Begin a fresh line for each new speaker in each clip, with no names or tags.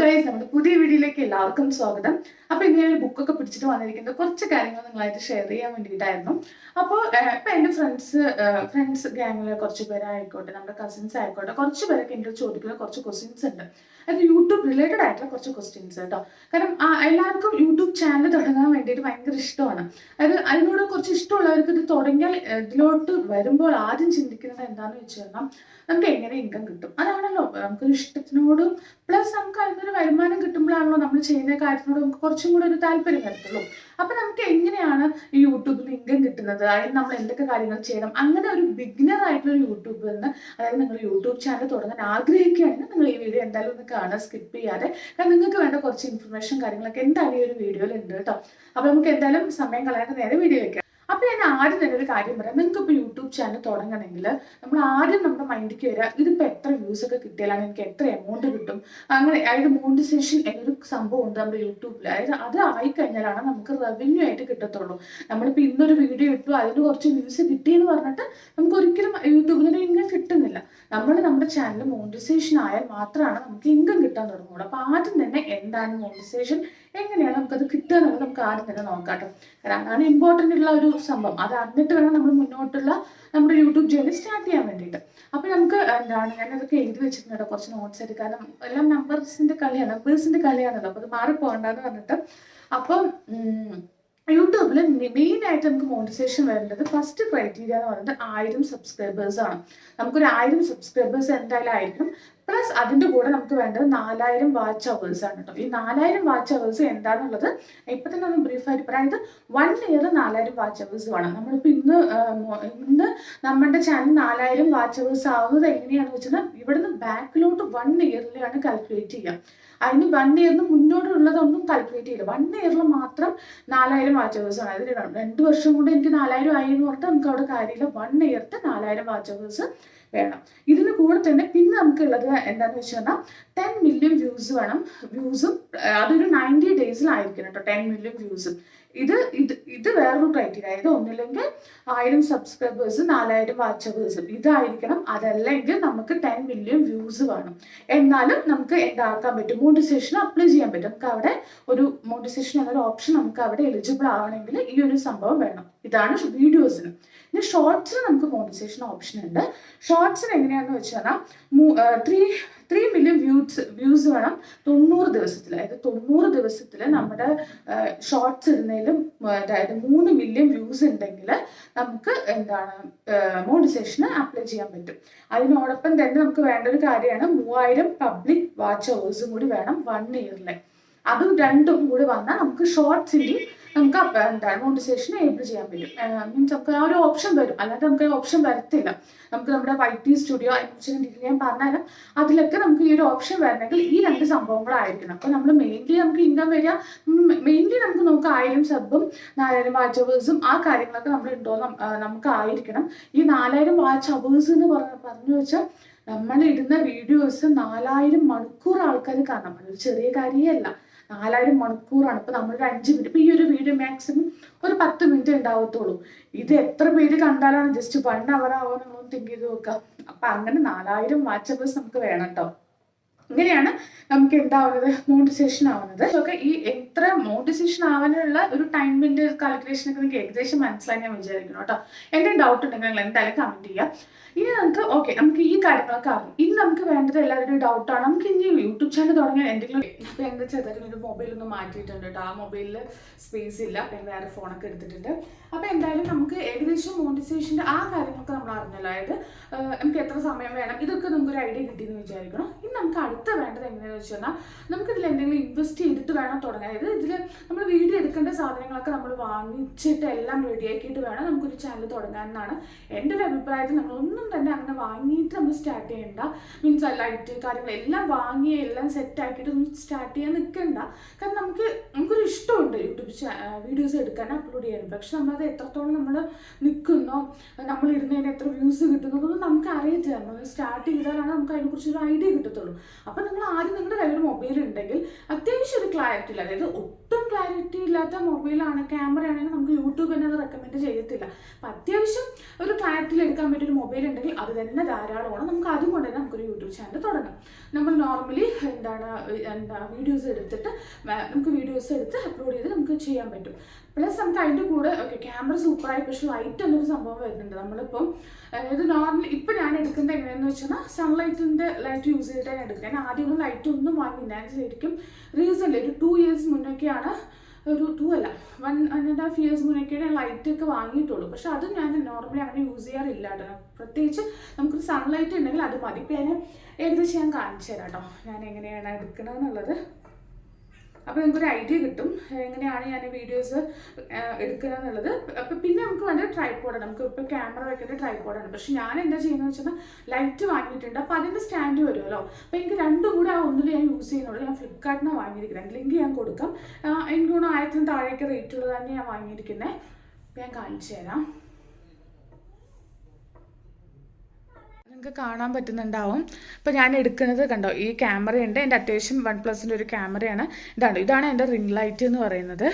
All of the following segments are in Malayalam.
ഗൈസ് നമ്മുടെ പുതിയ വീഡിയോയിലേക്ക് എല്ലാവർക്കും സ്വാഗതം. അപ്പൊ ഇന്ന് ഞാൻ ബുക്കൊക്കെ പിടിച്ചിട്ട് വന്നിരിക്കുന്നത് കുറച്ച് കാര്യങ്ങൾ നിങ്ങളായിട്ട് ഷെയർ ചെയ്യാൻ വേണ്ടിയിട്ടായിരുന്നു. അപ്പോൾ ഇപ്പൊ എന്റെ ഫ്രണ്ട്സ് ഫ്രണ്ട്സ് ഗ്യാങ്ങിലെ കുറച്ച് പേരായിക്കോട്ടെ നമ്മുടെ കസിൻസ് ആയിക്കോട്ടെ കുറച്ച് പേരൊക്കെ എന്റെ ചോദിക്കുന്ന കുറച്ച് ക്വസ്റ്റ്യൻസ് ഉണ്ട്. അത് യൂട്യൂബ് റിലേറ്റഡ് ആയിട്ടുള്ള കുറച്ച് ക്വസ്റ്റ്യൻസ് കേട്ടോ. കാരണം എല്ലാവർക്കും യൂട്യൂബ് ചാനൽ തുടങ്ങാൻ വേണ്ടിയിട്ട് ഭയങ്കര ഇഷ്ടമാണ്. അത് അതിനോട് കുറച്ച് ഇഷ്ടമുള്ളവർക്ക് ഇത് തുടങ്ങിയാൽ ഇതിലോട്ട് വരുമ്പോൾ ആദ്യം ചിന്തിക്കുന്നത് എന്താണെന്ന് വെച്ച് കഴിഞ്ഞാൽ നമുക്ക് എങ്ങനെ ഇൻകം കിട്ടും. അതാണല്ലോ നമുക്കൊരു ഇഷ്ടത്തിനോടും പ്ലസ് നമുക്ക് അതിനൊരു വരുമാനം കിട്ടുമ്പോഴാണല്ലോ നമ്മൾ ചെയ്യുന്ന കാര്യത്തിനോട് നമുക്ക് കുറച്ചും കൂടെ ഒരു താല്പര്യം വരത്തുള്ളൂ. അപ്പൊ നമുക്ക് എങ്ങനെയാണ് ഈ യൂട്യൂബിൽ നിന്ന് ഇൻകം കിട്ടുന്നത്? അതിന് നമ്മൾ എന്തൊക്കെ കാര്യങ്ങൾ ചെയ്യണം? അങ്ങനെ ഒരു ബിഗിനർ ആയിട്ടുള്ള ഒരു യൂട്യൂബറിന് അതായത് നിങ്ങൾ യൂട്യൂബ് ചാനൽ തുടങ്ങാൻ ആഗ്രഹിക്കുകയാണെങ്കിൽ നിങ്ങൾ ഈ വീഡിയോ എന്തായാലും ഒന്ന് കാണാൻ സ്കിപ്പ് ചെയ്യാതെ. കാരണം നിങ്ങൾക്ക് വേണ്ട കുറച്ച് ഇൻഫർമേഷൻ കാര്യങ്ങളൊക്കെ എന്തായാലും ഈ ഒരു വീഡിയോയിൽ ഉണ്ട് കേട്ടോ. അപ്പൊ നമുക്ക് എന്തായാലും സമയം കളയാതെ നേരെ വീഡിയോയിലേക്ക് അപ്പൊ ഞാൻ ആദ്യം തന്നെ ഒരു കാര്യം പറയാം. നിങ്ങൾക്ക് ഇപ്പോൾ യൂട്യൂബ് ചാനൽ തുടങ്ങണമെങ്കിൽ നമ്മൾ ആദ്യം നമ്മുടെ മൈൻഡിലേക്ക് വരിക ഇതിപ്പോൾ എത്ര വ്യൂസ് ഒക്കെ കിട്ടിയാലാണ് എനിക്ക് എത്ര എമൗണ്ട് കിട്ടും? അങ്ങനെ അതായത് മോണിറ്റൈസേഷൻ എന്നൊരു സംഭവം ഉണ്ട് നമ്മുടെ യൂട്യൂബിൽ അതായത് അത് ആയിക്കഴിഞ്ഞാലാണ് നമുക്ക് റവന്യൂ ആയിട്ട് കിട്ടത്തുള്ളൂ. നമ്മളിപ്പോൾ ഇന്നൊരു വീഡിയോ ഇട്ടു അതിന് കുറച്ച് വ്യൂസ് കിട്ടി എന്ന് പറഞ്ഞിട്ട് നമുക്ക് ഒരിക്കലും യൂട്യൂബിൽ ഒരു ഇൻകം കിട്ടുന്നില്ല. നമ്മൾ നമ്മുടെ ചാനൽ മോണിറ്റൈസേഷൻ ആയാൽ മാത്രമാണ് നമുക്ക് ഇൻകം കിട്ടാൻ തുടങ്ങുള്ളൂ. അപ്പോൾ ആദ്യം തന്നെ എന്താണ് മോണിറ്റൈസേഷൻ എങ്ങനെയാണ് നമുക്കത് കിട്ടുക എന്നുള്ളത് നമുക്ക് ആദ്യം തന്നെ നോക്കാം കേട്ടോ കാരണം അതാണ് ഇമ്പോർട്ടന്റ് ഉള്ള ഒരു സംഭവം. അത് അറിഞ്ഞിട്ട് വേണം നമ്മൾ മുന്നോട്ടുള്ള നമ്മുടെ യൂട്യൂബ് ജേർണി സ്റ്റാർട്ട് ചെയ്യാൻ വേണ്ടിയിട്ട്. അപ്പോൾ നമുക്ക് എന്താണ് ഞാൻ അതൊക്കെ എഴുതി വെച്ചിട്ടുണ്ട് കേട്ടോ. കുറച്ച് നോട്ട്സ് ആയിട്ട് കാരണം എല്ലാം നമ്പേഴ്സിന്റെ കളിയാണ് നമ്പേഴ്സിന്റെ കളിയാണല്ലോ. അപ്പോൾ അത് മാറിപ്പോകണ്ടെന്ന് പറഞ്ഞിട്ട്. അപ്പം യൂട്യൂബിൽ മെയിൻ ആയിട്ട് നമുക്ക് മോണിറ്റൈസേഷൻ വരേണ്ടത് ഫസ്റ്റ് ക്രൈറ്റീരിയ എന്ന് പറയുന്നത് ആയിരം സബ്സ്ക്രൈബേഴ്സ് ആണ്. നമുക്കൊരു ആയിരം സബ്സ്ക്രൈബേഴ്സ് എന്തായാലും ആയിരിക്കും പ്ലസ് അതിന്റെ കൂടെ നമുക്ക് വേണ്ടത് നാലായിരം വാച്ച് അവേഴ്സ് ആണ് കേട്ടോ. ഈ നാലായിരം വാച്ച് അവേഴ്സ് എന്താണെന്നുള്ളത് ഇപ്പൊ തന്നെ ഒന്ന് ബ്രീഫ് ആയിട്ട് പറയാം. അതായത് വൺ ഇയർ നാലായിരം വാച്ച് അവേഴ്സ് വേണം. നമ്മളിപ്പോൾ ഇന്ന് ഇന്ന് നമ്മുടെ ചാനൽ നാലായിരം വാച്ച് അവേഴ്സ് ആവുന്നത് എങ്ങനെയാണെന്ന് വെച്ചാൽ ഇവിടുന്ന് ബാക്കിലോട്ട് വൺ ഇയറിലാണ് കാൽക്കുലേറ്റ് ചെയ്യുക അതിന് വൺ ഇയറിന് മുന്നോട്ടുള്ളതൊന്നും കാൽക്കുലേറ്റ് ചെയ്യില്ല. വൺ ഇയറിൽ മാത്രം നാലായിരം വാച്ച് അവേഴ്സ് ആണ്. ര- രണ്ട് വർഷം കൊണ്ട് എനിക്ക് നാലായിരം ആയി എന്ന് പറഞ്ഞിട്ട് നമുക്ക് അവിടെ കാര്യമില്ല. വൺ ഇയർത്തെ നാലായിരം വാച്ച് അവേഴ്സ് വേണം. ഇതിന് കൂടെ തന്നെ പിന്നെ നമുക്കുള്ളത് എന്താന്ന് വെച്ച് കഴിഞ്ഞാൽ ടെൻ മില്യൺ വ്യൂസ് വേണം. വ്യൂസും അതൊരു നയന്റി ഡേയ്സിലായിരിക്കണം കേട്ടോ ടെൻ മില്യൺ വ്യൂസും ഇത് ഇത് ഇത് വേറൊരു ക്രൈറ്റീരിയ അതായത് ഒന്നില്ലെങ്കിൽ ആയിരം സബ്സ്ക്രൈബേഴ്സ് നാലായിരം വാച്ചവേഴ്സും ഇതായിരിക്കണം. അതല്ലെങ്കിൽ നമുക്ക് ടെൻ മില്യൺ വ്യൂസ് വേണം. എന്നാലും നമുക്ക് എന്താക്കാൻ പറ്റും? മോണിറ്റൈസേഷൻ അപ്ലൈ ചെയ്യാൻ പറ്റും. നമുക്ക് അവിടെ ഒരു മോണിറ്റൈസേഷൻ എന്നൊരു ഓപ്ഷൻ നമുക്ക് അവിടെ എലിജിബിൾ ആവണമെങ്കിൽ ഈ ഒരു സംഭവം വേണം. ഇതാണ് വീഡിയോസിന് ഇനി ഷോർട്സിന് നമുക്ക് മോണിറ്റൈസേഷൻ ഓപ്ഷൻ ഉണ്ട്. ഷോർട്സിന് എങ്ങനെയാണെന്ന് വെച്ചാൽ three three million views views വേണം തൊണ്ണൂറ് ദിവസത്തിൽ. അതായത് തൊണ്ണൂറ് ദിവസത്തിൽ നമ്മുടെ ഷോർട്സ് ഇടുന്നതിലും അതായത് മൂന്ന് മില്യൺ വ്യൂസ് ഉണ്ടെങ്കിൽ നമുക്ക് എന്താണ് മോണിസേഷന് അപ്ലൈ ചെയ്യാൻ പറ്റും. അതിനോടൊപ്പം തന്നെ നമുക്ക് വേണ്ട ഒരു കാര്യമാണ് മൂവായിരം പബ്ലിക് വാച്ച് അവേഴ്സും കൂടി വേണം വൺ ഇയറിലെ അതും രണ്ടും കൂടി വന്നാൽ നമുക്ക് ഷോർട്സിന്റെ നമുക്ക് മോണിസേഷൻ ഏബിൾ ചെയ്യാൻ പറ്റും. മീൻസ് ഒക്കെ ആ ഒരു ഓപ്ഷൻ വരും. അല്ലാതെ നമുക്ക് ഓപ്ഷൻ വരത്തില്ല. നമുക്ക് നമ്മുടെ വൈറ്റി സ്റ്റുഡിയോ അതിനെക്കുറിച്ച് ഡീറ്റെയിൽ ഞാൻ പറഞ്ഞാലും അതിലൊക്കെ നമുക്ക് ഈ ഒരു ഓപ്ഷൻ വരണമെങ്കിൽ ഈ രണ്ട് സംഭവങ്ങളായിരിക്കണം. അപ്പോൾ നമ്മൾ മെയിൻലി നമുക്ക് ഇൻകം വരിക. മെയിൻലി നമുക്ക് നമുക്ക് ആയിരം സബും നാലായിരം വാച്ച് അവേഴ്സും ആ കാര്യങ്ങളൊക്കെ നമ്മൾ ഉണ്ടോ നമുക്ക് ആയിരിക്കണം. ഈ നാലായിരം വാച്ച് അവേഴ്സ് എന്ന് പറഞ്ഞ പറഞ്ഞു വെച്ചാൽ നമ്മൾ ഇടുന്ന വീഡിയോസ് നാലായിരം മണിക്കൂർ ആൾക്കാർ കാണണം. അതൊരു ചെറിയ കാര്യമല്ല നാലായിരം മണിക്കൂറാണ്. ഇപ്പൊ നമ്മളൊരു അഞ്ച് മിനിറ്റ് ഇപ്പൊ ഈ ഒരു വീഡിയോ മാക്സിമം ഒരു പത്ത് മിനിറ്റ് ഉണ്ടാവത്തുള്ളൂ. ഇത് എത്ര പേര് കണ്ടാലാണ് ജസ്റ്റ് വൺ അവർ ആവുമെന്നുള്ളത് തിങ്ക് ചെയ്ത് നോക്കാം അപ്പൊ അങ്ങനെ നാലായിരം വാച്ചബേഴ്സ് നമുക്ക് വേണം കേട്ടോ ഇങ്ങനെയാണ് നമുക്ക് എന്താവുന്നത്? മോട്ടിസേഷൻ ആവുന്നത്. ഒക്കെ ഈ എത്ര മോട്ടിസേഷൻ ആവാനുള്ള ഒരു ടൈമിന്റെ കാൽക്കുലേഷൻ ഒക്കെ നിങ്ങൾക്ക് ഏകദേശം മനസ്സിലായി ഞാൻ വിചാരിക്കുന്നു കേട്ടോ എന്തെങ്കിലും ഡൗട്ട് ഉണ്ടെങ്കിൽ നിങ്ങൾ എന്തായാലും കമന്റ് ചെയ്യാം. ഇനി നമുക്ക് ഓക്കെ നമുക്ക് ഈ കാര്യങ്ങളൊക്കെ അറിയാം. ഇനി നമുക്ക് വേണ്ടത് ഡൗട്ട് ഡൗട്ടാണ് നമുക്ക് ഇനി യൂട്യൂബ് ചാനൽ തുടങ്ങിയാൽ എന്തെങ്കിലും ഇപ്പൊ എന്താ ചെയ്താലും മൊബൈൽ ഒന്ന് മാറ്റിയിട്ടുണ്ട് കേട്ടോ ആ മൊബൈലിൽ സ്പേസ് ഇല്ല. പിന്നെ വേറെ ഫോണൊക്കെ എടുത്തിട്ടുണ്ട്. അപ്പൊ എന്തായാലും നമുക്ക് ഏകദേശം മോണിറ്റൈസേഷന്റെ ആ കാര്യങ്ങളൊക്കെ നമ്മൾ അറിഞ്ഞല്ലോ. അതായത് നമുക്ക് എത്ര സമയം വേണം? ഇതൊക്കെ നമുക്ക് ഒരു ഐഡിയ കിട്ടിയെന്ന് വിചാരിക്കണം. ഇനി നമുക്ക് അടുത്ത വേണ്ടത് എങ്ങനെയാണെന്ന് വെച്ച് കഴിഞ്ഞാൽ നമുക്ക് ഇതിൽ എന്തെങ്കിലും ഇൻവെസ്റ്റ് ചെയ്തിട്ട് വേണം തുടങ്ങാൻ. അതായത് ഇതിൽ നമ്മൾ വീഡിയോ എടുക്കേണ്ട സാധനങ്ങളൊക്കെ നമ്മൾ വാങ്ങിച്ചിട്ട് എല്ലാം റെഡിയാക്കിയിട്ട് വേണം നമുക്കൊരു ചാനൽ തുടങ്ങാൻ എന്നാണ് എന്റെ ഒരു അഭിപ്രായത്തിൽ നമ്മൾ ഒന്നും തന്നെ അങ്ങനെ വാങ്ങിയിട്ട് നമ്മൾ സ്റ്റാർട്ട് ചെയ്യണ്ട. മീൻസ് ലൈറ്റ് കാര്യങ്ങൾ എല്ലാം വാങ്ങി എല്ലാം സെറ്റ് ആക്കിയിട്ട് ഒന്നും സ്റ്റാർട്ട് ചെയ്യാൻ നിൽക്കണ്ട കാരണം നമുക്ക് നമുക്കൊരു ഇഷ്ടമുണ്ട് യൂട്യൂബ് വീഡിയോസ് എടുക്കാൻ അപ്ലോഡ് ചെയ്യാൻ. പക്ഷെ നമ്മളത് എത്രത്തോളം നമ്മൾ നിൽക്കുന്നോ നമ്മൾ ഇടുന്നതിന് എത്ര വ്യൂസ് കിട്ടുന്നതൊന്നും നമുക്ക് അറിയത്തില്ല. നമ്മൾ സ്റ്റാർട്ട് ചെയ്താലാണ് നമുക്ക് അതിനെക്കുറിച്ച് ഒരു ഐഡിയ കിട്ടത്തുള്ളൂ. അപ്പം നിങ്ങൾ ആദ്യം നിങ്ങളുടെ കയ്യിൽ മൊബൈൽ ഉണ്ടെങ്കിൽ അത്യാവശ്യം ഒരു ക്ലാരിറ്റി ഇല്ല. അതായത് ഒട്ടും ക്ലാരിറ്റി ഇല്ലാത്ത മൊബൈലാണ് ക്യാമറ ആണെങ്കിൽ നമുക്ക് യൂട്യൂബ് തന്നെ അത് റെക്കമെൻഡ് ചെയ്യത്തില്ല. അപ്പം അത്യാവശ്യം ഒരു ക്ലാരിറ്റിയിൽ എടുക്കാൻ പറ്റിയ ഒരു മൊബൈൽ ഉണ്ടെങ്കിൽ അത് തന്നെ ധാരാളമാണ് നമുക്ക് ആദ്യം കൊണ്ട് തന്നെ നമുക്കൊരു യൂട്യൂബ് ചാനൽ തുടങ്ങാം. നമ്മൾ നോർമലി എന്താണ് എന്താ വീഡിയോസ് എടുത്തിട്ട് നമുക്ക് വീഡിയോസ് എടുത്ത് അപ്ലോഡ് ചെയ്ത് നമുക്ക് ചെയ്യാൻ പറ്റും. പ്ലസ് നമുക്ക് അതിന്റെ കൂടെ ഓക്കെ ക്യാമറ സൂപ്പറായി പക്ഷെ ലൈറ്റ് എന്നൊരു സംഭവം വരുന്നുണ്ട്. നമ്മളിപ്പം അതായത് നോർമലി ഇപ്പം ഞാൻ എടുക്കുന്നത് എങ്ങനെയാണെന്ന് വെച്ചാൽ സൺലൈറ്റിന്റെ ലൈറ്റ് യൂസ് ചെയ്തിട്ടാണ് എടുക്കുന്നത്. ഞാൻ ആദ്യമൊന്നും ലൈറ്റ് ഒന്നും വാങ്ങിയില്ല ഞാൻ ശരിക്കും റീസെന്റ് ഒരു ടു ഇയേഴ്സ് മുന്നൊക്കെയാണ് ഒരു ടു അല്ല one one and half years മുന്നേക്കേ light ഒക്കെ വാങ്ങിയിട്ടുള്ളൂ. പക്ഷെ അത് ഞാൻ നോർമലി അങ്ങനെ യൂസ് ചെയ്യാറില്ല കേട്ടോ. പ്രത്യേകിച്ച് നമുക്കൊരു സൺലൈറ്റ് ഉണ്ടെങ്കിൽ അത് മതി. ഇപ്പം ഞാൻ ഏകദേശം ഞാൻ കാണിച്ചു തരാം കേട്ടോ. ഞാൻ എങ്ങനെയാണ് എടുക്കണമെന്നുള്ളത് അപ്പോൾ നമുക്കൊരു ഐഡിയ കിട്ടും. എങ്ങനെയാണ് ഞാൻ വീഡിയോസ് എടുക്കുക എന്നുള്ളത് അപ്പോൾ പിന്നെ നമുക്ക് വേണ്ട ട്രൈപ്പോഡാണ് നമുക്ക് ഇപ്പോൾ ക്യാമറ വെക്കേണ്ട ട്രൈപ്പോഡാണ് പക്ഷെ ഞാൻ എന്താ ചെയ്യുന്നത് വെച്ചാൽ ലൈറ്റ് വാങ്ങിയിട്ടുണ്ട്. അപ്പോൾ അതിന്റെ സ്റ്റാൻഡ് വരുമല്ലോ. അപ്പോൾ എനിക്ക് രണ്ടും കൂടെ ആ ഒന്നിൽ ഞാൻ യൂസ് ചെയ്യുന്നുള്ളൂ. ഞാൻ ഫ്ലിപ്കാർട്ടിനാണ് വാങ്ങിയിരിക്കുന്നത് ലിങ്ക് ഞാൻ കൊടുക്കാം. എനിക്ക് തോന്നുന്നു ആയിരത്തിന് താഴേക്ക് റേറ്റ് ഉള്ളത് തന്നെ ഞാൻ വാങ്ങിയിരിക്കുന്നത് ഞാൻ കാണിച്ചു തരാം. നിങ്ങൾക്ക് കാണാൻ പറ്റുന്നുണ്ടാവും. ഇപ്പോൾ ഞാൻ എടുക്കുന്നത് കണ്ടോ ഈ ക്യാമറയുണ്ട് എന്റെ അത്യാവശ്യം വൺ പ്ലസിന്റെ ഒരു ക്യാമറയാണ് ഇതാണ് ഇതാണ് എന്റെ റിംഗ് ലൈറ്റ് എന്ന് പറയുന്നത്.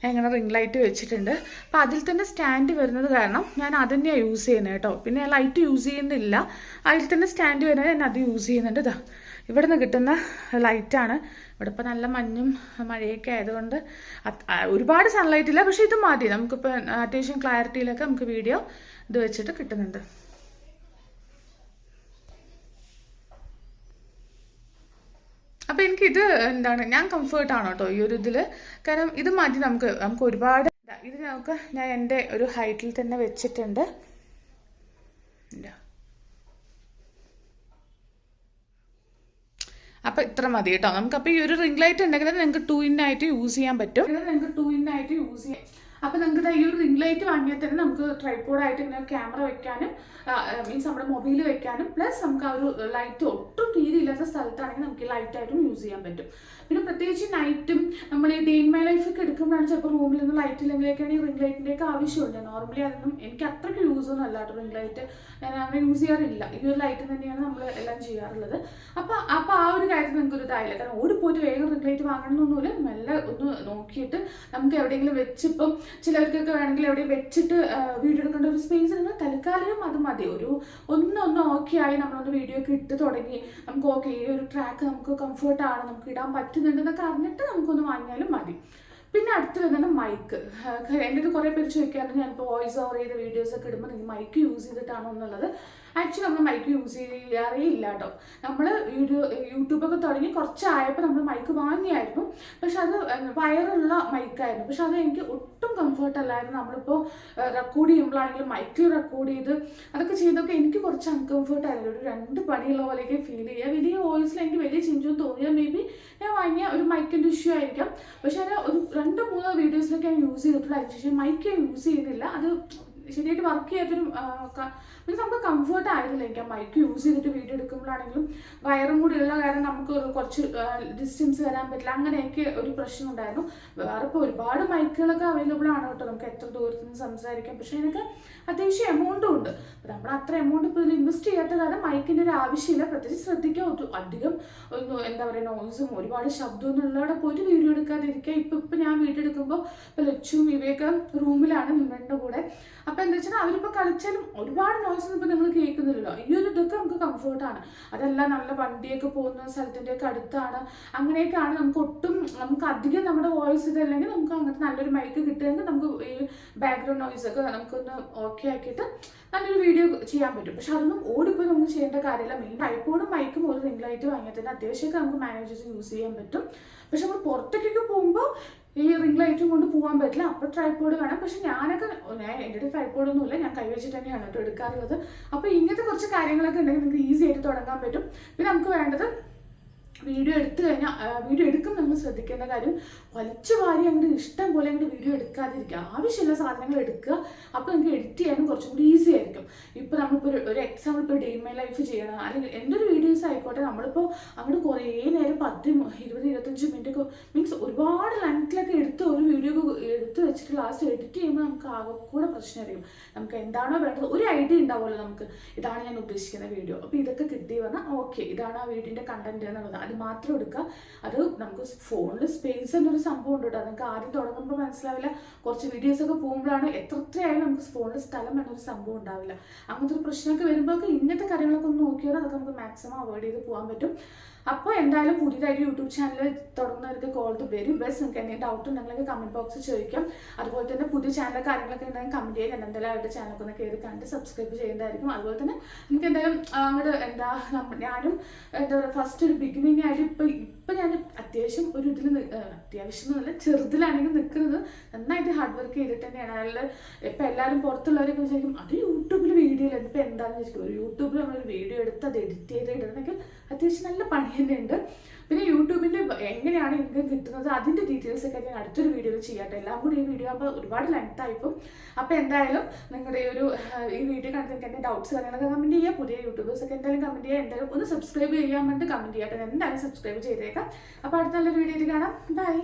ഞാൻ ഇങ്ങനെ റിംഗ് ലൈറ്റ് വെച്ചിട്ടുണ്ട്. അപ്പോൾ അതിൽ തന്നെ സ്റ്റാൻഡ് വരുന്നത് കാരണം ഞാൻ അത് തന്നെയാണ് യൂസ് ചെയ്യുന്നത് കേട്ടോ. പിന്നെ ലൈറ്റ് യൂസ് ചെയ്യുന്നില്ല. അതിൽ തന്നെ സ്റ്റാൻഡ് വരുന്നത് ഞാൻ അത് യൂസ് ചെയ്യുന്നുണ്ട് ഇതാ ഇവിടെ നിന്ന് കിട്ടുന്ന ലൈറ്റാണ് ഇവിടെ ഇപ്പോൾ നല്ല മഞ്ഞും മഴയൊക്കെ ആയതുകൊണ്ട് ഒരുപാട് സൺലൈറ്റ് ഇല്ല. പക്ഷേ ഇത് മതി നമുക്കിപ്പോൾ അത്യാവശ്യം ക്ലാരിറ്റിയിലൊക്കെ നമുക്ക് വീഡിയോ ഇത് വെച്ചിട്ട് കിട്ടുന്നുണ്ട്. അപ്പോൾ എനിക്കിത് എന്താണ് ഞാൻ കംഫേർട്ട് ആണ് കേട്ടോ ഈ ഒരു ഇതിൽ? കാരണം ഇത് മതി നമുക്ക് നമുക്ക് ഒരുപാട് ഇതാ, ഇത് നമുക്ക് ഞാൻ എന്റെ ഒരു ഹൈറ്റിൽ തന്നെ വെച്ചിട്ടുണ്ട്. ഇതാ. അപ്പോൾ ഇത്ര മതി കേട്ടോ നമുക്ക് അപ്പോൾ ഈ ഒരു റിംഗ് ലൈറ്റ് ഉണ്ടെങ്കിൽ നിങ്ങൾക്ക് ടു ഇൻ ആയിട്ട് യൂസ് ചെയ്യാൻ പറ്റും. ഇത് നിങ്ങൾക്ക് ടു ഇൻ ആയിട്ട് യൂസ് ചെയ്യാം. അപ്പോൾ നമുക്ക് ഈ ഒരു റിംഗ് ലൈറ്റ് വാങ്ങിയാൽ തന്നെ നമുക്ക് ട്രൈപ്പോഡായിട്ട് ഇങ്ങനെ ക്യാമറ വെക്കാനും മീൻസ് നമ്മുടെ മൊബൈൽ വെക്കാനും പ്ലസ് നമുക്ക് ആ ഒരു ലൈറ്റ് ഒട്ടും തീരെ ഇല്ലാത്ത സ്ഥലത്താണെങ്കിൽ നമുക്ക് ലൈറ്റ് ആയിട്ടും യൂസ് ചെയ്യാൻ പറ്റും. പിന്നെ പ്രത്യേകിച്ച് നൈറ്റും നമ്മൾ ഈ ഡേ ഇൻ മൈ ലൈഫ് ഒക്കെ എടുക്കുമ്പോഴാണ് ചിലപ്പോൾ റൂമിൽ നിന്ന് ലൈറ്റ് ഇല്ലെങ്കിലൊക്കെയാണ് ഈ റിംഗ് ലൈറ്റിന്റെയൊക്കെ ആവശ്യമുണ്ട്. നോർമലി അതൊന്നും എനിക്ക് അത്രയ്ക്ക് യൂസ് ഒന്നും അല്ല കേട്ടോ റിംഗ് ലൈറ്റ് ഞാൻ അങ്ങനെ യൂസ് ചെയ്യാറില്ല. ഈ ഒരു ലൈറ്റ് തന്നെയാണ് നമ്മൾ എല്ലാം ചെയ്യാറുള്ളത്. അപ്പോൾ അപ്പോൾ ആ ഒരു കാര്യത്തിൽ നിങ്ങൾക്ക് ഒരു ഇതായില്ല. കാരണം ഓടിപ്പോയിട്ട് വേഗം റിംഗ് ലൈറ്റ് വാങ്ങണമെന്നൊന്നുമില്ല മെല്ലെ ഒന്ന് നോക്കിയിട്ട് നമുക്ക് എവിടെയെങ്കിലും വെച്ചിപ്പം ചിലർക്കൊക്കെ വേണമെങ്കിൽ എവിടെ വെച്ചിട്ട് വീഡിയോ എടുക്കേണ്ട ഒരു സ്പേസ് നിങ്ങൾ തൽക്കാലം അത് മതി. ഒരു ഒന്നൊന്ന് ഓക്കെ ആയി നമ്മളൊന്ന് വീഡിയോ ഒക്കെ ഇട്ട് തുടങ്ങി. നമുക്ക് ഓക്കെ ഈ ഒരു ട്രാക്ക് നമുക്ക് കംഫർട്ടാണ് നമുക്ക് ഇടാൻ പറ്റുന്നുണ്ടെന്നൊക്കെ അറിഞ്ഞിട്ട് നമുക്കൊന്ന് വാങ്ങിയാലും മതി. പിന്നെ അടുത്ത് വരുന്നത് മൈക്ക് എന്റെ അടുത്ത് കുറേ പേര് ചോദിക്കാറുണ്ട്. ഞാനിപ്പോൾ വോയിസ് ഓവർ ചെയ്ത വീഡിയോസ് ഒക്കെ ഇടുമ്പോൾ നിങ്ങൾ മൈക്ക് യൂസ് ചെയ്തിട്ടാണോ എന്നുള്ളത്. ആക്ച്വലി നമ്മൾ മൈക്ക് യൂസ് ചെയ്യാറേ ഇല്ല കേട്ടോ നമ്മൾ വീഡിയോ യൂട്യൂബൊക്കെ തുടങ്ങി കുറച്ചായപ്പോൾ നമ്മൾ മൈക്ക് വാങ്ങിയായിരുന്നു. പക്ഷെ അത് വയറുള്ള മൈക്കായിരുന്നു പക്ഷെ അത് എനിക്ക് ഒട്ടും കംഫർട്ട് അല്ലായിരുന്നു. നമ്മളിപ്പോൾ റെക്കോർഡ് ചെയ്യുമ്പോഴാണെങ്കിലും മൈക്കിൽ റെക്കോർഡ് ചെയ്ത് അതൊക്കെ ചെയ്തൊക്കെ എനിക്ക് കുറച്ച് അൺകംഫർട്ട് ആയിരുന്നു. ഒരു രണ്ട് പണിയുള്ള പോലെയൊക്കെ ഫീൽ ചെയ്യുക. വലിയ വോയിസിൽ എനിക്ക് വലിയ ചിഞ്ചും തോന്നിയാൽ മേ ബി ഞാൻ വാങ്ങിയ ഒരു മൈക്കിന്റെ ഇഷ്യൂ ആയിരിക്കാം. പക്ഷേ അത് ഒരു രണ്ട് മൂന്ന് വീഡിയോസിലൊക്കെ ഞാൻ യൂസ് ചെയ്തിട്ടുള്ള അതിനുശേഷം മൈക്ക് യൂസ് ചെയ്യുന്നില്ല. അത് ശരിയായിട്ട് വർക്ക് ചെയ്യാത്തൊരു മീൻസ് നമുക്ക് കംഫർട്ട് ആയിരുന്നില്ല. എനിക്ക് മൈക്ക് യൂസ് ചെയ്തിട്ട് വീഡിയോ എടുക്കുമ്പോഴാണെങ്കിലും വയറും കൂടി ഉള്ള കാരണം നമുക്ക് കുറച്ച് ഡിസ്റ്റൻസ് വരാൻ പറ്റില്ല. അങ്ങനെയൊക്കെ ഒരു പ്രശ്നം ഉണ്ടായിരുന്നു. വേറെ ഇപ്പോൾ ഒരുപാട് മൈക്കുകളൊക്കെ അവൈലബിൾ ആണ് കേട്ടോ. നമുക്ക് എത്ര ദൂരത്ത് നിന്ന് സംസാരിക്കാം. പക്ഷേ അതിനൊക്കെ അത്യാവശ്യം എമൗണ്ടും ഉണ്ട്. നമ്മൾ അത്ര എമൗണ്ട് ഇപ്പോൾ ഇതിൽ ഇൻവെസ്റ്റ് ചെയ്യാത്ത കാരണം മൈക്കിന്റെ ഒരു ആവശ്യമില്ല. പ്രത്യേകിച്ച് ശ്രദ്ധിക്കുക. അധികം ഒന്ന് എന്താ പറയുക നോയ്സും ഒരുപാട് ശബ്ദമൊന്നും ഉള്ളവിടെ പോയിട്ട് വീഡിയോ എടുക്കാതിരിക്കുക. ഇപ്പം ഇപ്പം ഞാൻ വീഡിയോ എടുക്കുമ്പോൾ ഇപ്പോൾ ലച്ചും ഇവയൊക്കെ റൂമിലാണ് നിങ്ങളുടെ കൂടെ. അപ്പോൾ എന്താ വെച്ചാൽ അവരിപ്പോൾ കളിച്ചാലും ഒരുപാട് നോയ്സ് ഇപ്പോൾ നമ്മൾ കേൾക്കുന്നില്ലല്ലോ. ഈ ഒരു ഇതൊക്കെ നമുക്ക് കംഫർട്ടാണ് അതല്ല നല്ല വണ്ടിയൊക്കെ പോകുന്ന സ്ഥലത്തിന്റെ ഒക്കെ അടുത്താണ്. അങ്ങനെയൊക്കെയാണ് നമുക്ക് ഒട്ടും നമുക്ക് അധികം നമ്മുടെ വോയിസ് ഇതല്ലെങ്കിൽ നമുക്ക് അങ്ങനത്തെ നല്ലൊരു മൈക്ക് കിട്ടുമെങ്കിൽ നമുക്ക് ഈ ബാക്ക്ഗ്രൗണ്ട് നോയ്സ് ഒക്കെ നമുക്കൊന്ന് ഓക്കെ ആക്കിയിട്ട് നല്ലൊരു വീഡിയോ ചെയ്യാൻ പറ്റും. പക്ഷെ അതൊന്നും ഓടിപ്പോ നമുക്ക് ചെയ്യേണ്ട കാര്യമില്ല. മെയിൻ ട്രൈപ്പോഡും മൈക്കും ഒരു റിംഗ് ലൈറ്റ് വാങ്ങിയാൽ തന്നെ അത്യാവശ്യമൊക്കെ നമുക്ക് മാനേജ് ചെയ്ത് യൂസ് ചെയ്യാൻ പറ്റും. പക്ഷെ നമ്മൾ പുറത്തേക്കൊക്കെ പോകുമ്പോൾ ഈ റിംഗ് ലൈറ്റും കൊണ്ട് പോകാൻ പറ്റില്ല. അപ്പോൾ ട്രൈപ്പോഡ് വേണം പക്ഷെ ഞാനൊക്കെ ഞാൻ എന്റെ ട്രൈപ്പോഡൊന്നും ഇല്ല. ഞാൻ കൈവച്ചിട്ട് തന്നെയാണ് കേട്ടോ എടുക്കാറുള്ളത്. അപ്പോൾ ഇങ്ങനത്തെ കുറച്ച് കാര്യങ്ങളൊക്കെ ഉണ്ടെങ്കിൽ നിങ്ങൾക്ക് ഈസി ആയിട്ട് തുടങ്ങാൻ പറ്റും. പിന്നെ നമുക്ക് വേണ്ടത് വീഡിയോ എടുത്തു കഴിഞ്ഞാൽ വീഡിയോ എടുക്കും നമ്മൾ ശ്രദ്ധിക്കേണ്ട കാര്യം വലിച്ചു വാരി അങ്ങോട്ട് ഇഷ്ടം പോലെ അങ്ങോട്ട് വീഡിയോ എടുക്കാതിരിക്കുക. ആവശ്യമുള്ള സാധനങ്ങൾ എടുക്കുക. അപ്പോൾ നിങ്ങൾക്ക് എഡിറ്റ് ചെയ്യാനും കുറച്ചും കൂടി ഈസി ആയിരിക്കും. ഇപ്പോൾ നമ്മളിപ്പോൾ ഒരു- ഒരു എക്സാമ്പിൾ ഇപ്പോൾ ഡേ മൈ ലൈഫ് ചെയ്യണം. അല്ലെങ്കിൽ എന്തൊരു വീഡിയോസ് ആയിക്കോട്ടെ നമ്മളിപ്പോൾ അങ്ങോട്ട് കുറേ നേരം പത്ത് ഇരുപത് ഇരുപത് ഇരുപത്തഞ്ച് മിനിറ്റ് ഒക്കെ മീൻസ് ഒരുപാട് ലെങ്ത്തിലൊക്കെ എടുത്ത് ഒരു വീഡിയോ എടുത്ത് വെച്ചിട്ട് ലാസ്റ്റ് എഡിറ്റ് ചെയ്യുമ്പോൾ നമുക്ക് ആകെ കൂടെ പ്രശ്നം അറിയും. നമുക്ക് എന്താണോ വേണ്ടത് ഒരു ഐഡിയ ഉണ്ടാവുമല്ലോ നമുക്ക്. ഇതാണ് ഞാൻ ഉദ്ദേശിക്കുന്ന വീഡിയോ അപ്പോൾ ഇതൊക്കെ കിട്ടി വന്നാൽ ഓക്കെ ഇതാണ് ആ വീഡിയോന്റെ കണ്ടന്റ് എന്നുള്ളത്. അത് മാത്രം എടുക്കുക അത് നമുക്ക് ഫോണിൽ സ്പേസ് എന്നൊരു സംഭവം ഉണ്ട് കേട്ടോ. നമുക്ക് ആദ്യം തുടങ്ങുമ്പോൾ മനസ്സിലാവില്ല. കുറച്ച് വീഡിയോസ് ഒക്കെ പോകുമ്പോഴാണ് എത്രയായാലും നമുക്ക് ഫോണിൽ സ്ഥലം എന്നൊരു സംഭവം ഉണ്ടാവില്ല. അങ്ങനത്തെ ഒരു പ്രശ്നമൊക്കെ വരുമ്പോഴൊക്കെ ഇങ്ങനത്തെ കാര്യങ്ങളൊക്കെ ഒന്ന് നോക്കിയാൽ അതൊക്കെ നമുക്ക് മാക്സിമം അവോയ്ഡ് ചെയ്ത് പോകാൻ പറ്റും. അപ്പോൾ എന്തായാലും പുതിയതായിട്ട് യൂട്യൂബ് ചാനൽ തുടങ്ങുന്നവർക്ക് കോൾ വരും. ബെസ്റ്റ് നിങ്ങൾക്ക് എന്തെങ്കിലും ഡൗട്ട് ഉണ്ടെങ്കിൽ കമന്റ് ബോക്സ് ചോദിക്കാം. അതുപോലെ തന്നെ പുതിയ ചാനൽ കാര്യങ്ങളൊക്കെ ഉണ്ടെങ്കിൽ കമന്റ് ചെയ്യാൻ എന്തായാലും അവരുടെ ചാനലൊക്കെ ഒന്ന് കയറി കണ്ട് സബ്സ്ക്രൈബ് ചെയ്യേണ്ടതായിരിക്കും. അതുപോലെ തന്നെ നമുക്ക് എന്തായാലും അങ്ങോട്ട് എന്താ ഞാനും എന്താ പറയുക ഫസ്റ്റ് ഒരു ബിഗിനിങ് ആയിട്ട് ഇപ്പം ഇപ്പം ഞാൻ അത്യാവശ്യം ഒരു ഇതിൽ അത്യാവശ്യം എന്നല്ല ചെറുതിലാണെങ്കിൽ നിൽക്കുന്നത് നന്നായിട്ട് ഹാർഡ് വർക്ക് ചെയ്തിട്ട് തന്നെയാണ്. അയാൾ ഇപ്പം എല്ലാവരും പുറത്തുള്ളവരൊക്കെ വിചാരിക്കും അത് യൂട്യൂബിൽ വീഡിയോ ഇപ്പം എന്താണെന്ന് വിചാരിക്കും ഒരു യൂട്യൂബിൽ നമ്മളൊരു വീഡിയോ എടുത്ത് അത് എഡിറ്റ് ചെയ്ത് ഇടണമെങ്കിൽ അത്യാവശ്യം നല്ല പണി തന്നെ പിന്നെ യൂട്യൂബിന്റെ എങ്ങനെയാണ് ഇൻകം കിട്ടുന്നത് അതിന്റെ ഡീറ്റെയിൽസ് ഒക്കെ ഞാൻ അടുത്തൊരു വീഡിയോയിൽ ചെയ്യാട്ടെ. എല്ലാം കൂടി ഈ വീഡിയോ ആകുമ്പോൾ ഒരുപാട് ലെങ്ത് ആയിപ്പോൾ അപ്പോൾ എന്തായാലും നിങ്ങളുടെ ഈ ഒരു ഈ വീഡിയോ കണ്ടിട്ട് എന്റെ ഡൗട്ട്സ് കാര്യങ്ങളൊക്കെ കമന്റ് ചെയ്യുക പുതിയ യൂട്യൂബേഴ്സ് ഒക്കെ എന്തായാലും കമന്റ് ചെയ്യുക എന്തായാലും ഒന്ന് സബ്സ്ക്രൈബ് ചെയ്യാൻ വേണ്ടി കമന്റ് ചെയ്യട്ടെ എന്തായാലും സബ്സ്ക്രൈബ് ചെയ്തേക്കാം. അപ്പോൾ അടുത്ത നല്ലൊരു വീഡിയോയിൽ കാണാം. ബൈ